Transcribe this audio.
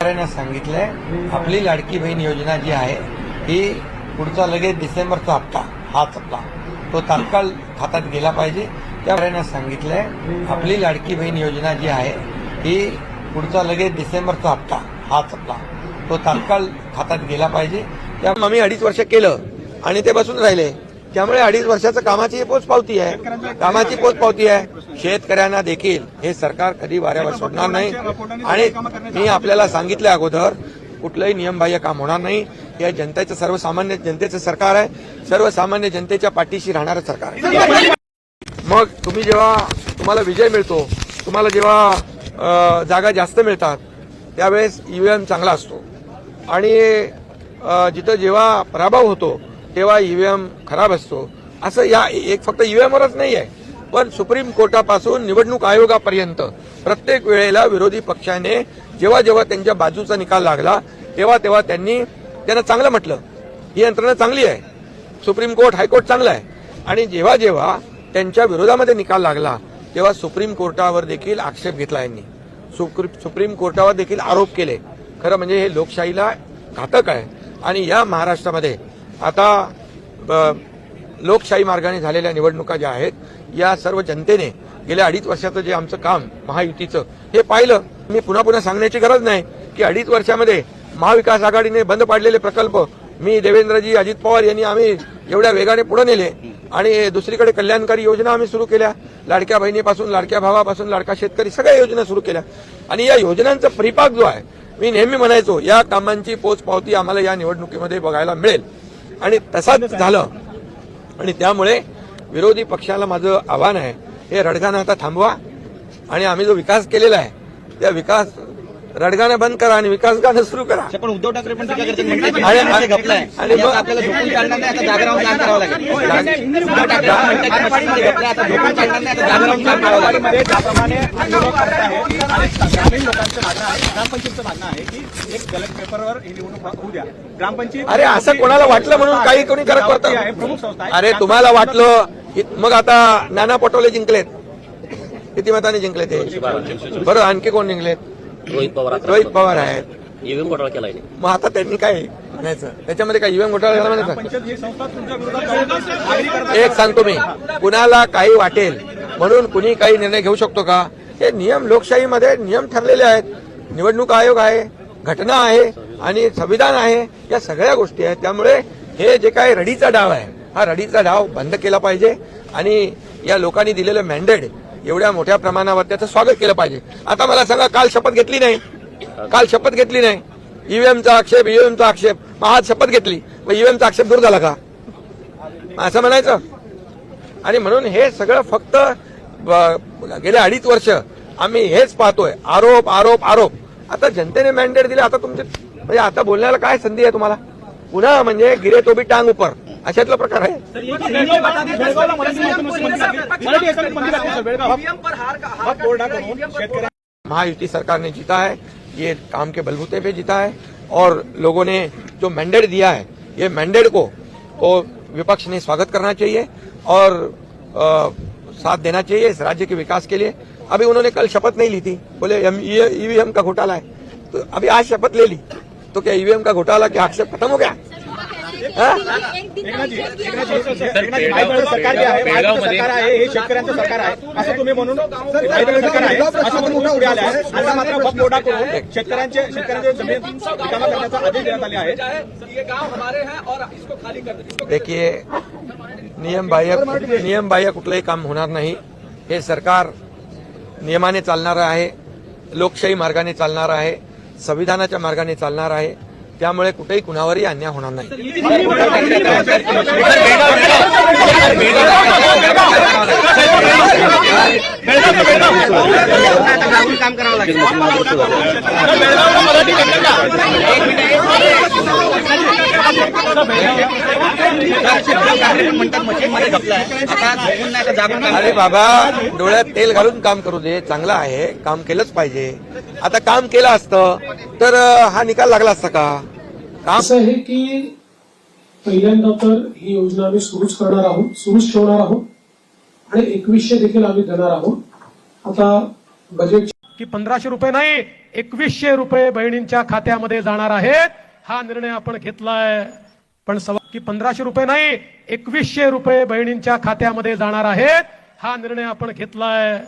शेतकऱ्यांना सांगितलंय आपली लाडकी बहीण योजना जी आहे ही पुढचा लगेच डिसेंबरचा हप्ता हाच हप्ता तो तात्काळ खात्यात गेला पाहिजे. त्या सांगितलंय आपली लाडकी बहीण योजना जी आहे ही पुढचा लगेच डिसेंबरचा हप्ता हाच हप्ता तो तात्काळ खात्यात गेला पाहिजे. त्या आम्ही अडीच वर्ष केलं आणि ते बसून राहिले. त्यामुळे अडीच वर्षाचं कामाची पोच पावती आहे. कामाची पोच पावती आहे. शेतकऱ्यांना देखील हे सरकार कधी वाऱ्यावर सोडणार नाही. आणि मी आपल्याला सांगितलं अगोदर कुठलंही नियमबाह्य काम होणार नाही. हे जनतेचं सर्वसामान्य जनतेचं सरकार आहे. सर्वसामान्य जनतेच्या पाठीशी राहणारं सरकार आहे. मग तुम्ही जेव्हा तुम्हाला विजय मिळतो तुम्हाला जेव्हा जागा जास्त मिळतात त्यावेळेस ईव्हीएम चांगला असतो. आणि जिथं जेव्हा पराभव होतो तेव्हा ईव्हीएम खराब असतो. असं या एक फक्त ईव्हीएमवरच नाही आहे पण सुप्रीम कोर्टापासून निवडणूक आयोगापर्यंत प्रत्येक वेळेला विरोधी पक्षाने जेव्हा जेव्हा त्यांच्या बाजूचा निकाल लागला तेव्हा तेव्हा त्यांनी त्यांना चांगलं म्हटलं. ही यंत्रणा चांगली आहे. सुप्रीम कोर्ट हायकोर्ट चांगला आहे. आणि जेव्हा जेव्हा त्यांच्या विरोधामध्ये निकाल लागला तेव्हा सुप्रीम कोर्टावर देखील आक्षेप घेतला यांनी. सुप्रीम कोर्टावर देखील आरोप केले. खरं म्हणजे हे लोकशाहीला घातक आहे. आणि या महाराष्ट्रामध्ये आता ब- लोकशाही मार्गाने झालेल्या निवडणुका ज्या आहेत या सर्व जनतेने गेल्या अडीच वर्षाचं जे आमचं काम महायुतीचं हे पाहिलं. मी पुन्हा पुन्हा सांगण्याची गरज नाही की अडीच वर्षामध्ये महाविकास आघाडीने बंद पाडलेले प्रकल्प मी देवेंद्रजी अजित पवार यांनी आम्ही एवढ्या वेगाने पुढे नेले आणि दुसरीकडे कल्याणकारी योजना आम्ही सुरू केल्या. लाडक्या बहिणीपासून लाडक्या भावापासून लाडका शेतकरी सगळ्या योजना सुरू केल्या. आणि या योजनांचा परिपाक जो आहे मी नेहमी म्हणायचो या कामांची पोचपावती आम्हाला या निवडणुकीमध्ये बघायला मिळेल. आणि तसाच झालं. आणि त्यामुळे विरोधी पक्षाला माझं आव्हान आहे हे रडगाणं आता थांबवा. आणि आम्ही जो विकास केलेला आहे त्या विकास रडगाणं बंद करा आणि विकास गाणं सुरू करा. पण उद्धव ठाकरे पण टीका करतात म्हणतात आणि- आणि मग- आता आपल्याला झोपून चालणार नाही आता जागा राहून काम करावं लागेल. उद्धव ठाकरे म्हणतात की मशीनमध्ये घपलाय आता झोपून चालणार नाही आता जागा राहून काम करावं लागेल. मध्ये ज्याप्रमाणे विरोध करत आहे आणि ग्रामीण लोकांचं मागणं आहे ग्रामपंचायतचं मागणं आहे की एक बॅलेट पेपरवर ही निवडणूक होऊ द्या. ग्रामपंचायत अरे असं कोणाला वाटलं म्हणून काही कोणी करत आहे, करतं? प्रमुख संस्था आहे. अरे तुम्हाला वाटलं की मग आता नाना पटोले जिंकलेत. किती मताने जिंकले ते बरं आणखी कोण जिंकलेत? रोहित पवार रोहित पवार आहेत. ईव्हीएम घोटाळा केलाय मग आता त्यांनी काय म्हणायचं? त्याच्यामध्ये काय युएम घोटाळा झाला म्हणायचं एक सांगतो मी. कुणाला काही वाटेल म्हणून कुणी काही निर्णय घेऊ शकतो का? हे नियम लोकशाहीमध्ये नियम ठरलेले आहेत. निवडणूक आयोग आहे घटना आहे आणि संविधान आहे. या सगळ्या गोष्टी आहेत. त्यामुळे हे जे काय रडीचा डाव आहे हा रडीचा डाव बंद केला पाहिजे आणि या लोकांनी दिलेलं मॅन्डेट एवढ्या मोठ्या प्रमाणावर त्याचं स्वागत केलं पाहिजे. आता मला सांगा काल शपथ घेतली नाही? काल शपथ घेतली नाही? ईव्हीएमचा आक्षेप ईव्हीएमचा आक्षेप. मग आज शपथ घेतली. मग ईव्हीएमचा आक्षेप दूर झाला का? असं म्हणायचं. आणि म्हणून हे सगळं फक्त गेल्या गेले अडीच वर्ष आम्ही हेच पाहतोय. आरोप आरोप आरोप. आता जनतेने मॅन्डेट दिले. आता तुमचे म्हणजे आता बोलण्याला काय संधी आहे तुम्हाला? पुन्हा म्हणजे गिरे तोबी टांग उपर. अशातला प्रकार आहे बेळगाव. वक्फ बोर्डाकडून शेतकऱ्यांना महायुति सरकार ने जीता है ये काम के बलबूते पे जीता है और लोगों ने जो मैंडेट दिया है ये मैंडेट को को विपक्ष ने स्वागत करना चाहिए और अ, साथ देना चाहिए इस राज्य के विकास के लिए। अभी उन्होंने कल शपथ नहीं ली थी बोले ईवीएम का घोटाला है। तो अभी आज शपथ ले ली तो क्या ईवीएम का घोटाला क्या आक्षेप खत्म हो गया? सरकार आहे हे शेतकऱ्यांचं सरकार आहे असं तुम्ही म्हणून सरकार आहे असं म्हणून आता मात्र शेतकऱ्यांचे शेतकऱ्यांचे जमीन रिकामा करण्याचा आदेश देण्यात आले आहे देखिए नियम बाह्य नियम बाह्य कुठलंही काम होणार नाही. हे सरकार नियमाने चालणारं आहे लोकशाही मार्गाने चालणार आहे संविधानाच्या मार्गाने चालणार आहे. त्यामुळे कुठेही कुणावरही अन्याय होणार नाही. काम करावं लागेल अरे बाबा डोळ्यात तेल घालून काम करू दे. चांगलं आहे. काम केलंच पाहिजे. आता काम केलं असतं तर हा निकाल लागला असता का? काम असं आहे की पहिल्यांदा तर ही योजना आम्ही सुरूच करणार आहोत सुरूच ठेवणार आहोत. आणि एकवीसशे देखील आम्ही देणार आहोत. आता बजेट की पंधराशे रुपये नाही एकवीसशे रुपये बहिणींच्या खात्यामध्ये जाणार आहेत. हा निर्णय आपण घेतलाय. पण सवा की पंधराशे रुपये नाही एकवीसशे रुपये बहिणींच्या खात्यामध्ये जाणार आहेत. हा निर्णय आपण घेतलाय.